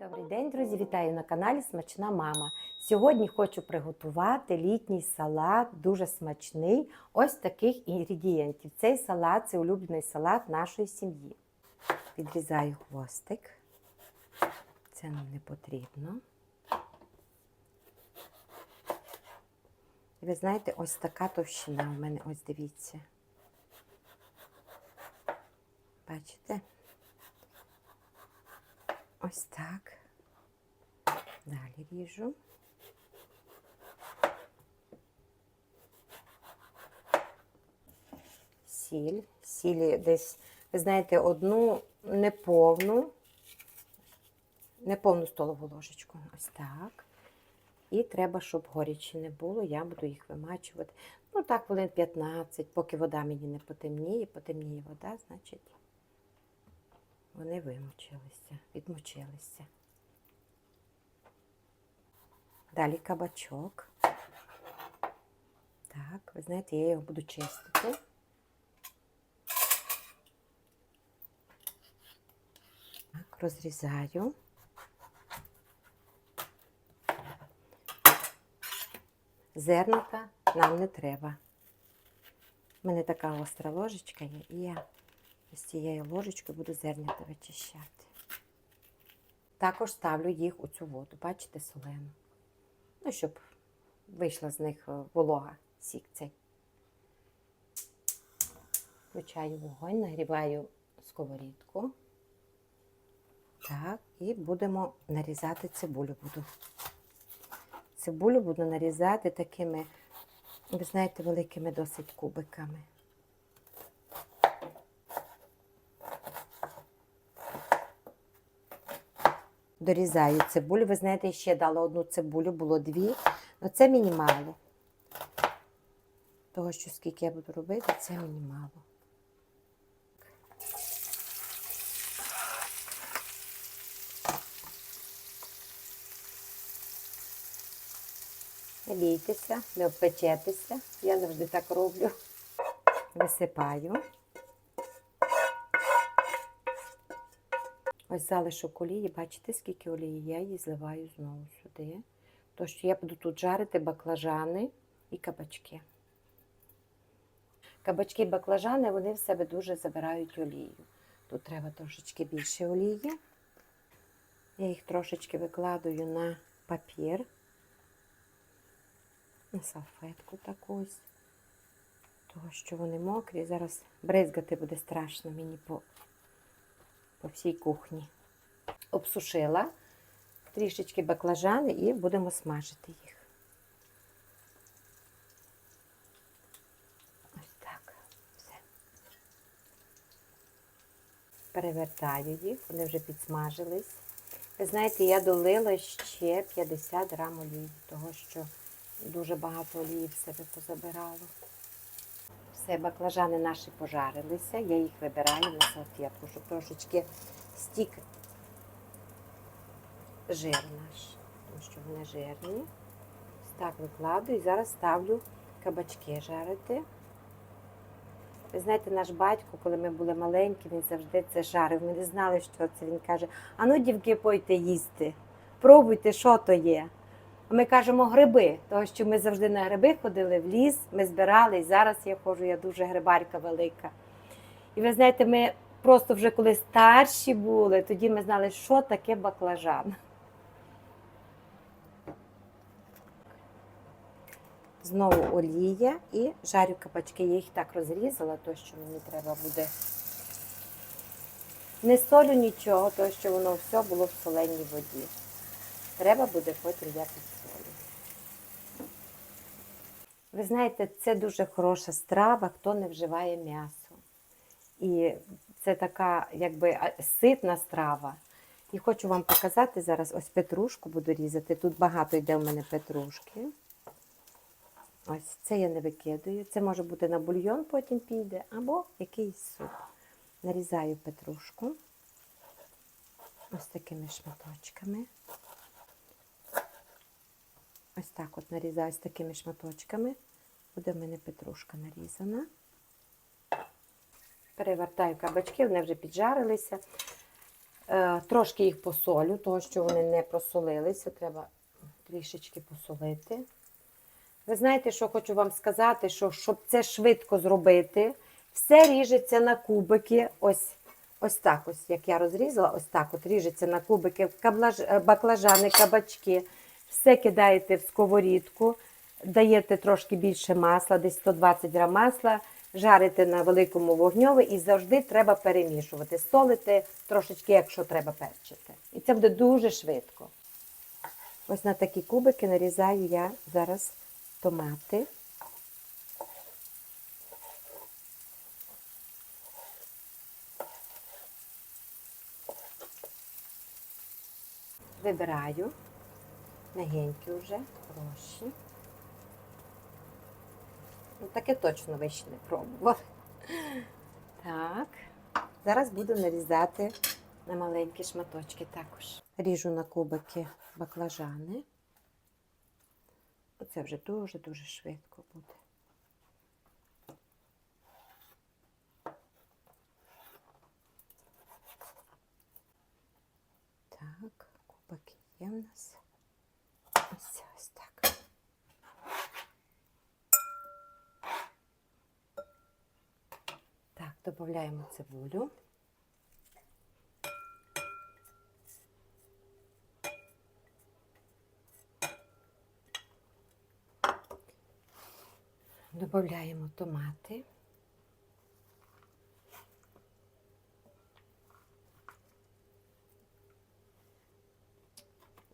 Добрий день, друзі! Вітаю на каналі Смачна Мама. Сьогодні хочу приготувати літній салат, дуже смачний. Ось таких інгредієнтів. Цей салат це улюблений салат нашої сім'ї. Відрізаю хвостик. Це нам не потрібно. І ви знаєте, ось така товщина у мене, ось дивіться. Бачите? Ось так. Далі ріжу. Сіль. Сілі десь, ви знаєте, одну неповну, неповну столову ложечку. Ось так. І треба, щоб горячі не було, я буду їх вимачувати. Ну, так, хвилин 15, поки вода мені не потемніє, потемніє вода, значить, вони вимочилися, відмочилися. Далі кабачок. Так, ви знаєте, я його буду чистити. Так, розрізаю. Зерника нам не треба. У мене така остра ложечка є, і я з цією ложечкою буду зернята вичищати. Також ставлю їх у цю воду, бачите, солену. Ну, щоб вийшла з них е, волога, сік цей. Включаю вогонь, нагріваю сковорідку. Так, і будемо нарізати цибулю буду. Цибулю буду нарізати такими, ви знаєте, великими досить кубиками. Дорізаю цибулю. Ви знаєте, ще дала одну цибулю, було дві. але це мені мало. Того, що скільки я буду робити, це мені мало. Не бійтеся, не обпечетеся. Я завжди так роблю. Висипаю. Ось залишок олії, бачите, скільки олії я її зливаю знову сюди. Що я буду тут жарити баклажани і кабачки. Кабачки і баклажани, вони в себе дуже забирають олію. Тут треба трошечки більше олії. Я їх трошечки викладаю на папір на салфетку таку ось. Того, що вони мокрі. Зараз бризгати буде страшно мені по всій кухні. Обсушила трішечки баклажани і будемо смажити їх. Ось так. Все. Перевертаю їх, вони вже підсмажились. Ви знаєте, я долила ще 50 грам олії, того що Дуже багато олії в себе позабирало. Все, баклажани наші пожарилися, я їх вибираю на салфетку, щоб трошечки стік жир наш, тому що вони жирні. Ось так викладаю і зараз ставлю кабачки жарити. Ви знаєте, наш батько, коли ми були маленькі, він завжди це жарив. Ми не знали, що це. Він каже: а ну, дівки, пойте їсти, пробуйте, що то є. Ми кажемо гриби, тому що ми завжди на гриби ходили в ліс, ми збирали, і зараз я ходжу, я дуже грибарка велика. І ви знаєте, ми просто вже коли старші були, тоді ми знали, що таке баклажан. Знову олія і жарю кабачки. Я їх так розрізала, то що мені треба буде. Не солю нічого, то що воно все було в соленій воді. Треба буде потім я підсолю. Ви знаєте, це дуже хороша страва, хто не вживає м'ясо. І це така якби ситна страва. І хочу вам показати зараз ось петрушку буду різати. Тут багато йде в мене петрушки. Ось це я не викидаю. Це може бути на бульйон, потім піде, або якийсь суп. Нарізаю петрушку ось такими шматочками. Ось так от нарізаю з такими шматочками. Буде в мене петрушка нарізана. Перевертаю кабачки, вони вже піджарилися. Е, трошки їх посолю, тому що вони не просолилися. Треба трішечки посолити. Ви знаєте, що хочу вам сказати, що щоб це швидко зробити, все ріжеться на кубики. Ось, ось так, ось, як я розрізала, ось так от ріжеться на кубики, е, баклажани, кабачки. Все кидаєте в сковорідку, даєте трошки більше масла, десь 120 грам масла, жарите на великому вогньові і завжди треба перемішувати. Солите трошечки, якщо треба перчити. І це буде дуже швидко. Ось на такі кубики нарізаю я зараз томати. Вибираю мягенькі вже, хороші. Ну, таке точно ви ще не пробували. Так. Зараз буду нарізати на маленькі шматочки також. Ріжу на кубики баклажани. Оце вже дуже-дуже швидко буде. Так, кубики є в нас. Ось ось так. Додаємо цибулю. Додаємо томати.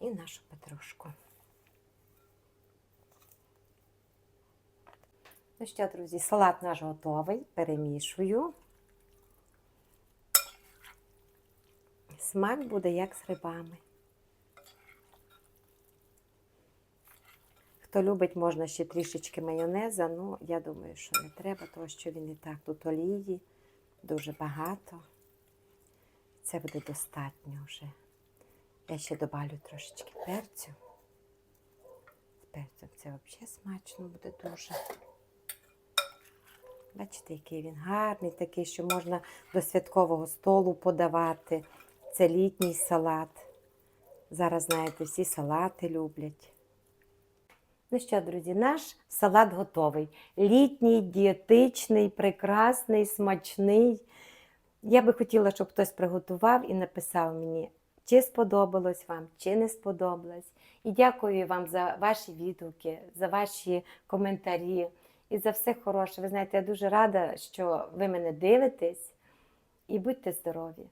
І нашу петрушку. Ну що, друзі, салат наш готовий. Перемішую. Смак буде як з грибами. Хто любить, можна ще трішечки майонеза, ну я думаю, що не треба, тому що він і так тут олії дуже багато. Це буде достатньо вже. Я ще добавлю трошечки перцю. З перцем це взагалі смачно буде дуже. Бачите, який він гарний, такий, що можна до святкового столу подавати. Це літній салат. Зараз, знаєте, всі салати люблять. Ну що, друзі, наш салат готовий. Літній, дієтичний, прекрасний, смачний. Я би хотіла, щоб хтось приготував і написав мені, чи сподобалось вам, чи не сподобалось. І дякую вам за ваші відгуки, за ваші коментарі і за все хороше. Ви знаєте, я дуже рада, що ви мене дивитесь. І будьте здорові!